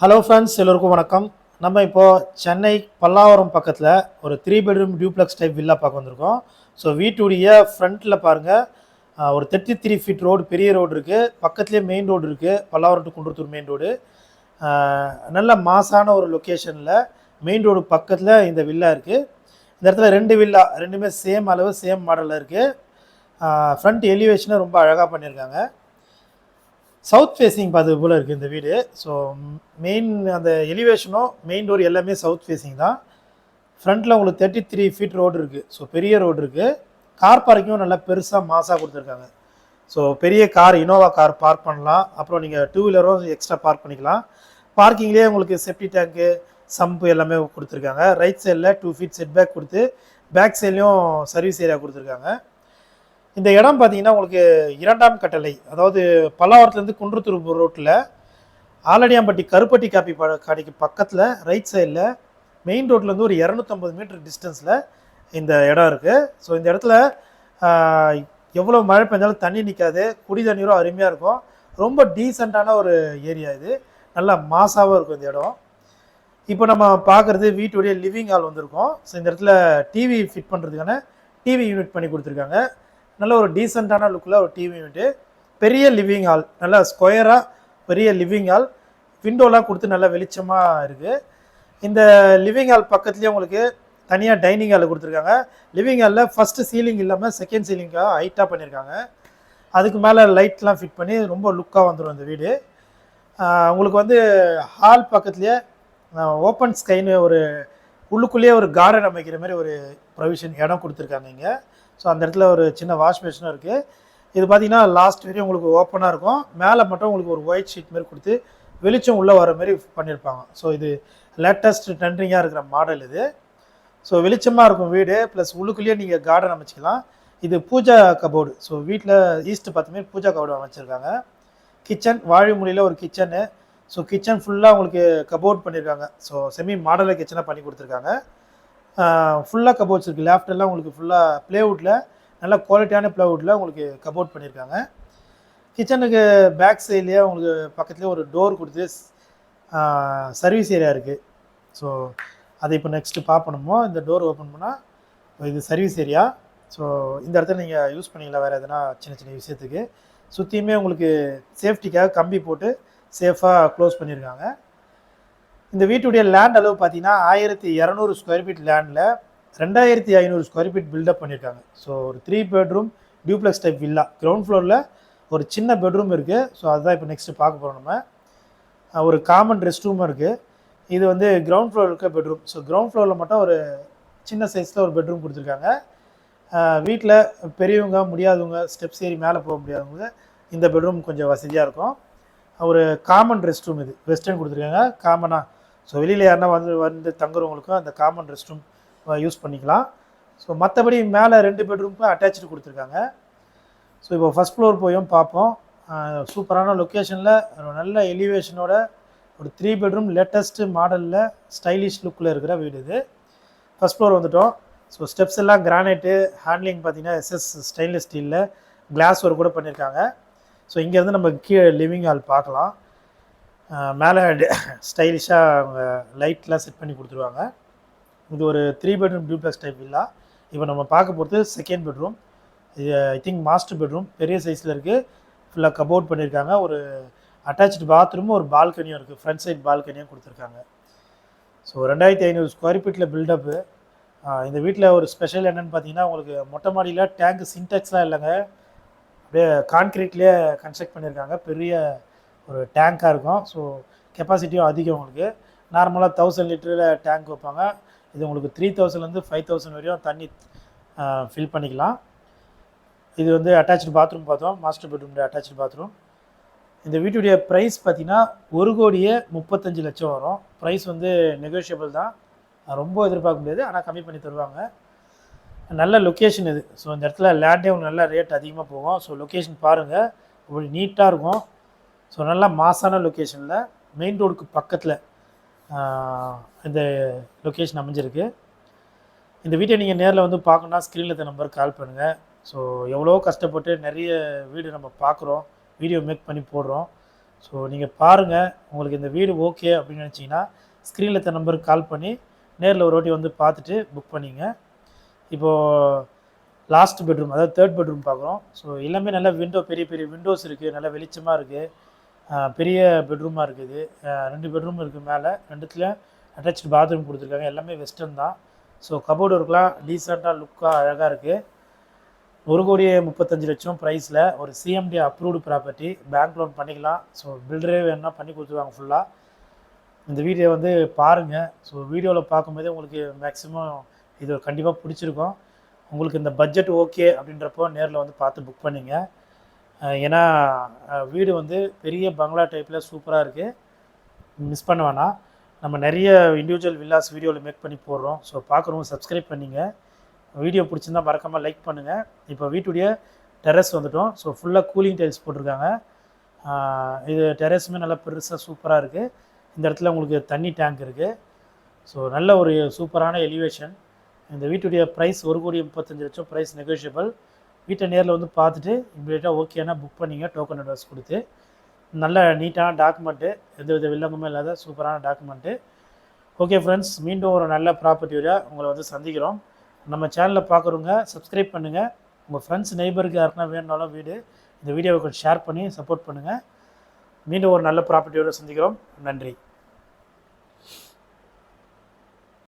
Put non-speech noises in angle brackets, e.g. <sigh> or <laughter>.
Hello friends எல்லோருக்கும் வணக்கம். நம்ம இப்போது சென்னை பல்லாவரம் பக்கத்தில் ஒரு three bedroom duplex type villa பார்க்க வந்திருக்கோம். ஸோ வீட்டுடைய ஃப்ரண்ட்டில் பாருங்கள் ஒரு தேர்ட்டி த்ரீ ஃபீட் ரோடு பெரிய ரோடு இருக்குது பக்கத்துலேயே மெயின் ரோடு இருக்குது Pallavaram to Kundrathur main road நல்ல மாசான ஒரு லொக்கேஷனில் மெயின் ரோடு பக்கத்தில் இந்த வில்லா இருக்குது இந்த இடத்துல ரெண்டு வில்லா ரெண்டுமே சேம் அளவு சேம் மாடலில் இருக்குது ஃப்ரண்ட் எலிவேஷனை ரொம்ப அழகாக பண்ணியிருக்காங்க. சவுத் ஃபேஸிங் பார்த்து போல் இருக்குது இந்த வீடு. ஸோ மெயின் அந்த எலிவேஷனும் மெயின் டோர் எல்லாமே சவுத் ஃபேஸிங் தான். ஃப்ரண்ட்டில் உங்களுக்கு தேர்ட்டி த்ரீ ஃபீட் ரோடு இருக்குது ஸோ பெரிய ரோடு இருக்குது கார் பார்க்கிங்கும் நல்லா பெருசாக மாசாக கொடுத்துருக்காங்க. ஸோ பெரிய கார் இனோவா கார் பார்க் பண்ணலாம். அப்புறம் நீங்கள் டூ வீலரும் எக்ஸ்ட்ரா பார்க் பண்ணிக்கலாம். பார்க்கிங்லேயே உங்களுக்கு செப்டி டேங்க்கு சம்பு எல்லாமே கொடுத்துருக்காங்க. ரைட் சைடில் டூ ஃபீட் செட் பேக் கொடுத்து பேக் சைட்லேயும் சர்வீஸ் ஏரியா கொடுத்துருக்காங்க. இந்த இடம் பார்த்தீங்கன்னா உங்களுக்கு இரண்டாம் கட்டளை. அதாவது பல்லாவரத்துலேருந்து குன்றத்தூர் ரோட்டில் ஆலடியாம்பட்டி கருப்பட்டி காப்பி ப கடைக்கு பக்கத்தில் ரைட் சைடில் மெயின் ரோட்லேருந்து ஒரு இரநூத்தம்பது மீட்டர் டிஸ்டன்ஸில் இந்த இடம் இருக்குது ஸோ இந்த இடத்துல எவ்வளோ மழை பெஞ்சாலும் தண்ணி நிற்காது குடி தண்ணீரும் அருமையாக இருக்கும். ரொம்ப டீசெண்டான ஒரு ஏரியா இது. நல்லா மாசாகவும் இருக்கும் இந்த இடம். இப்போ நம்ம பார்க்குறது வீட்டுடைய லிவிங் ஹால் வந்திருக்கோம். ஸோ இந்த இடத்துல டிவி ஃபிட் பண்ணுறதுக்கான டிவி யூனிட் பண்ணி கொடுத்துருக்காங்க. நல்ல ஒரு டீசெண்டான லுக்கில் ஒரு டிவி யூனிட்டு பெரிய லிவிங் ஹால் நல்லா ஸ்கொயராக பெரிய லிவிங் ஹால் விண்டோலாம் கொடுத்து நல்லா வெளிச்சமாக இருக்குது இந்த லிவிங் ஹால் பக்கத்துலேயே உங்களுக்கு தனியாக டைனிங் ஹால் கொடுத்துருக்காங்க. லிவிங் ஹாலில் ஃபஸ்ட்டு சீலிங் இல்லாமல் செகண்ட் சீலிங்காக ஹைட்டாக பண்ணியிருக்காங்க அதுக்கு மேலே லைட்லாம் ஃபிட் பண்ணி ரொம்ப லுக்காக வந்துடும் இந்த வீடு. உங்களுக்கு வந்து ஹால் பக்கத்துலேயே ஓப்பன் ஸ்கைன்னு ஒரு உள்ளுக்குள்ளேயே ஒரு கார்டன் அமைக்கிற மாதிரி ஒரு ப்ரொவிஷன் இடம் கொடுத்துருக்காங்க இங்கே. ஸோ அந்த இடத்துல ஒரு சின்ன வாஷ் மிஷினும் இருக்குது இது பார்த்தீங்கன்னா லாஸ்ட் வரையும் உங்களுக்கு ஓப்பனாக இருக்கும். மேலே மட்டும் உங்களுக்கு ஒரு ஒயிட் ஷீட் மாதிரி கொடுத்து வெளிச்சம் உள்ளே வர மாதிரி பண்ணியிருப்பாங்க ஸோ இது லேட்டஸ்ட் ட்ரெண்டிங்காக இருக்கிற மாடல் இது. ஸோ வெளிச்சமாக இருக்கும் வீடு ப்ளஸ் உள்ளுக்குள்ளேயே நீங்கள் கார்டன் அமைச்சிக்கலாம். இது பூஜா கபோர்டு ஸோ வீட்டில் ஈஸ்ட் பார்த்த பூஜா கபோர்டு அமைச்சிருக்காங்க. கிச்சன் வாழைமொழியில் ஒரு கிச்சனு ஸோ கிச்சன் ஃபுல்லாக உங்களுக்கு கபோர்ட் பண்ணியிருக்காங்க ஸோ செமி மாடலர் கிச்சனாக பண்ணி கொடுத்துருக்காங்க. ஃபுல்லாக கபோர்ட்ஸ் இருக்குது லேஃப்டெல்லாம் உங்களுக்கு ஃபுல்லாக ப்ளேவுட்டில் நல்ல குவாலிட்டியான ப்ளேவுட்டில் உங்களுக்கு கபோர்ட் பண்ணியிருக்காங்க கிச்சனுக்கு பேக் சைட்லேயே உங்களுக்கு பக்கத்துலேயே ஒரு டோர் கொடுத்து சர்வீஸ் ஏரியா இருக்குது ஸோ அதை இப்போ நெக்ஸ்ட்டு பார்ப்பணுமோ இந்த டோர் ஓப்பன் பண்ணால் இது சர்வீஸ் ஏரியா ஸோ இந்த இடத்துல நீங்கள் யூஸ் பண்ணிக்கலாம். வேறு எதனா சின்ன சின்ன விஷயத்துக்கு. சுற்றியுமே உங்களுக்கு சேஃப்டிக்காக கம்பி போட்டு சேஃபாக க்ளோஸ் பண்ணியிருக்காங்க இந்த வீட்டுடைய லேண்ட் அளவு பார்த்தீங்கன்னா ஆயிரத்தி இரநூறு ஸ்கொயர் ஃபீட் லேண்டில் ரெண்டாயிரத்தி ஐநூறு ஸ்கொயர் ஃபீட் பில்டப் பண்ணியிருக்காங்க ஸோ ஒரு three bedroom duplex type villa ground ஃப்ளோரில் ஒரு சின்ன பெட்ரூம் இருக்குது ஸோ அதுதான் இப்போ நெக்ஸ்ட்டு பார்க்க போகிறோம் நம்ம. ஒரு காமன் ரெஸ்ட் ரூமும் இருக்குது இது வந்து கிரவுண்ட் ஃப்ளோர் இருக்க பெட்ரூம் ஸோ கிரவுண்ட் ஃப்ளோரில் மட்டும் ஒரு சின்ன சைஸில் ஒரு பெட்ரூம் கொடுத்துருக்காங்க. வீட்டில் பெரியவங்க முடியாதவங்க ஸ்டெப்ஸ் ஏறி மேலே போக முடியாதவங்க இந்த பெட்ரூம் கொஞ்சம் வசதியாக இருக்கும். ஒரு காமன் ரெஸ்ட் ரூம் இது. வெஸ்டர்ன் கொடுத்துருக்காங்க. காமனாக ஸோ வெளியில் யாருன்னா வந்து வந்து தங்குறவங்களுக்கும் அந்த காமன் ரெஸ்ட் ரூம் யூஸ் பண்ணிக்கலாம். ஸோ மற்றபடி மேலே ரெண்டு பெட்ரூமுக்கும் அட்டாச்சு கொடுத்துருக்காங்க. ஸோ இப்போ ஃபஸ்ட் ஃப்ளோர் போயும் பார்ப்போம். சூப்பரான லொக்கேஷனில் நல்ல எலிவேஷனோட ஒரு த்ரீ பெட்ரூம் லேட்டஸ்ட்டு மாடலில் ஸ்டைலிஷ் லுக்கில் இருக்கிற வீடு இது. ஃபஸ்ட் ஃப்ளோர் வந்துட்டோம். ஸோ ஸ்டெப்ஸ் எல்லாம் கிரானைட்டு ஹேண்ட்லிங் பார்த்தீங்கன்னா எஸ்எஸ் ஸ்டெயின்லெஸ் ஸ்டீலில் கிளாஸ் ஒர்க் கூட பண்ணியிருக்காங்க ஸோ இங்கேருந்து நம்ம கீழே லிவிங் ஹால் பார்க்கலாம். மேலே <laughs> ஸ்டைலிஷாக அவங்க லைட்லாம் செட் பண்ணி கொடுத்துருவாங்க. இது ஒரு த்ரீ பெட்ரூம் டியூப்ளெக்ஸ் டைப் இல்லா இப்போ நம்ம பார்க்க போகிறது செகண்ட் பெட்ரூம் இது ஐ திங்க் மாஸ்டர் பெட்ரூம் பெரிய சைஸில் இருக்குது ஃபுல்லாக கபோர்ட் பண்ணியிருக்காங்க. ஒரு அட்டாச்சு பாத்ரூமும் ஒரு பால்கனியும் இருக்குது ஃப்ரண்ட் சைட் பால்கனியும் கொடுத்துருக்காங்க. ஸோ ரெண்டாயிரத்தி ஐநூறு ஸ்கொயர் ஃபீட்டில் பில்டப்பு இந்த வீட்டில் ஒரு ஸ்பெஷல் என்னென்னு பார்த்தீங்கன்னா உங்களுக்கு மொட்டை மாடியில் டேங்க் சின்டெக்ஸ்லாம் இல்லைங்க. அப்படியே கான்க்ரீட்லேயே கன்ஸ்ட்ரக்ட் பண்ணியிருக்காங்க. பெரிய ஒரு டேங்காக இருக்கும். ஸோ கெப்பாசிட்டியும் அதிகம் உங்களுக்கு. நார்மலாக தௌசண்ட் லிட்டரில் டேங்க் வைப்பாங்க. இது உங்களுக்கு த்ரீ தௌசண்ட்லேருந்து ஃபைவ் தௌசண்ட் வரையும் தண்ணி ஃபில் பண்ணிக்கலாம். இது வந்து அட்டாச்சு பாத்ரூம் பார்த்தோம். மாஸ்டர் பெட்ரூம்ல அட்டாச்சு பாத்ரூம் இந்த வீட்டுடைய ப்ரைஸ் பார்த்தீங்கன்னா ஒரு கோடியே முப்பத்தஞ்சு லட்சம் வரும். ப்ரைஸ் வந்து நெகோஷியபிள் தான். ரொம்ப எதிர்பார்க்க முடியாது. ஆனால் கம்மி பண்ணி தருவாங்க. நல்ல லொக்கேஷன் இது. ஸோ இந்த இடத்துல லேண்டே உங்களுக்கு நல்ல ரேட் அதிகமாக போகும். ஸோ லொக்கேஷன் பாருங்கள் உங்களுக்கு நீட்டாக இருக்கும். ஸோ நல்லா மாசான லொக்கேஷனில் மெயின் ரோடுக்கு பக்கத்தில் இந்த லொக்கேஷன் அமைஞ்சிருக்கு. இந்த வீட்டை நீங்கள் நேரில் வந்து பார்க்கணுன்னா ஸ்க்ரீனில் இந்த நம்பருக்கு கால் பண்ணுங்கள் ஸோ எவ்வளோ கஷ்டப்பட்டு நிறைய வீடு நம்ம பார்க்குறோம். வீடியோ மேக் பண்ணி போடுறோம். ஸோ நீங்கள் பாருங்கள் உங்களுக்கு இந்த வீடு ஓகே அப்படின்னு நினச்சிங்கன்னா ஸ்க்ரீனில் இந்த நம்பருக்கு கால் பண்ணி நேரில் ஒரு வாட்டி வந்து பார்த்துட்டு புக் பண்ணிங்க. இப்போது லாஸ்ட் பெட்ரூம் அதாவது தேர்ட் பெட்ரூம் பார்க்குறோம். ஸோ எல்லாமே நல்ல விண்டோ பெரிய பெரிய விண்டோஸ் இருக்குது நல்ல வெளிச்சமாக இருக்குது பெரிய பெட்ரூமாக இருக்குது. ரெண்டு பெட்ரூம் இருக்குது மேலே. ரெண்டுத்தில் அட்டாச்சு பாத்ரூம் கொடுத்துருக்காங்க. எல்லாமே வெஸ்டர்ன் தான். ஸோ கபோர்டு ஒர்க்லாம் டீசெண்டாக லுக்காக அழகாக இருக்குது ஒரு கோடியே முப்பத்தஞ்சு லட்சம் ப்ரைஸில் ஒரு CMD approved property bank loan பண்ணிக்கலாம். ஸோ பில்டரே வேணும்னா பண்ணி கொடுத்துருவாங்க ஃபுல்லாக இந்த வீடியோ வந்து பாருங்கள் ஸோ வீடியோவில் பார்க்கும்போதே உங்களுக்கு மேக்ஸிமம் இது கண்டிப்பாக பிடிச்சிருக்கும். உங்களுக்கு இந்த பட்ஜெட் ஓகே அப்படின்றப்போ நேரில் வந்து பார்த்து புக் பண்ணிங்க. ஏன்னா வீடு வந்து பெரிய பங்களா டைப்பில் சூப்பராக இருக்குது மிஸ் பண்ண வேணாம். நம்ம நிறைய இண்டிவிஜுவல் வில்லாஸ் வீடியோவில் மேக் பண்ணி போடுறோம். ஸோ பார்க்குறவங்க சப்ஸ்கிரைப் பண்ணிங்க. வீடியோ பிடிச்சிருந்தா மறக்காமல் லைக் பண்ணுங்கள் இப்போ வீட்டுடைய டெரஸ் வந்துட்டோம். ஸோ ஃபுல்லாக கூலிங் டைல்ஸ் போட்டிருக்காங்க. இது டெரஸுமே நல்லா பெருசாக சூப்பராக இருக்குது இந்த இடத்துல உங்களுக்கு தண்ணி டேங்க் இருக்குது ஸோ நல்ல ஒரு சூப்பரான எலிவேஷன் இந்த வீட்டுடைய ப்ரைஸ் ஒரு கோடி முப்பத்தஞ்சு லட்சம் ப்ரைஸ் நெகோஷியபிள் வீட்டை நேரில் வந்து பார்த்துட்டு இம்மிடியேட்டாக ஓகேனா புக் பண்ணிங்க டோக்கன் அட்வான்ஸ் கொடுத்து. நல்ல நீட்டான டாக்குமெண்ட்டு எந்த வித வில்லங்கமும் இல்லாத சூப்பரான டாக்குமெண்ட்டு ஓகே ஃப்ரெண்ட்ஸ் மீண்டும் ஒரு நல்ல ப்ராப்பர்ட்டியோட உங்களை வந்து சந்திக்கிறோம். நம்ம சேனலில் பார்க்குறவங்க சப்ஸ்கிரைப் பண்ணுங்கள் உங்கள் ஃப்ரெண்ட்ஸ் நெய்பருக்கு யாருக்குன்னா வேணுனாலும் வீடு இந்த வீடியோவை கொஞ்சம் ஷேர் பண்ணி சப்போர்ட் பண்ணுங்கள் மீண்டும் ஒரு நல்ல ப்ராப்பர்ட்டியோட சந்திக்கிறோம். நன்றி.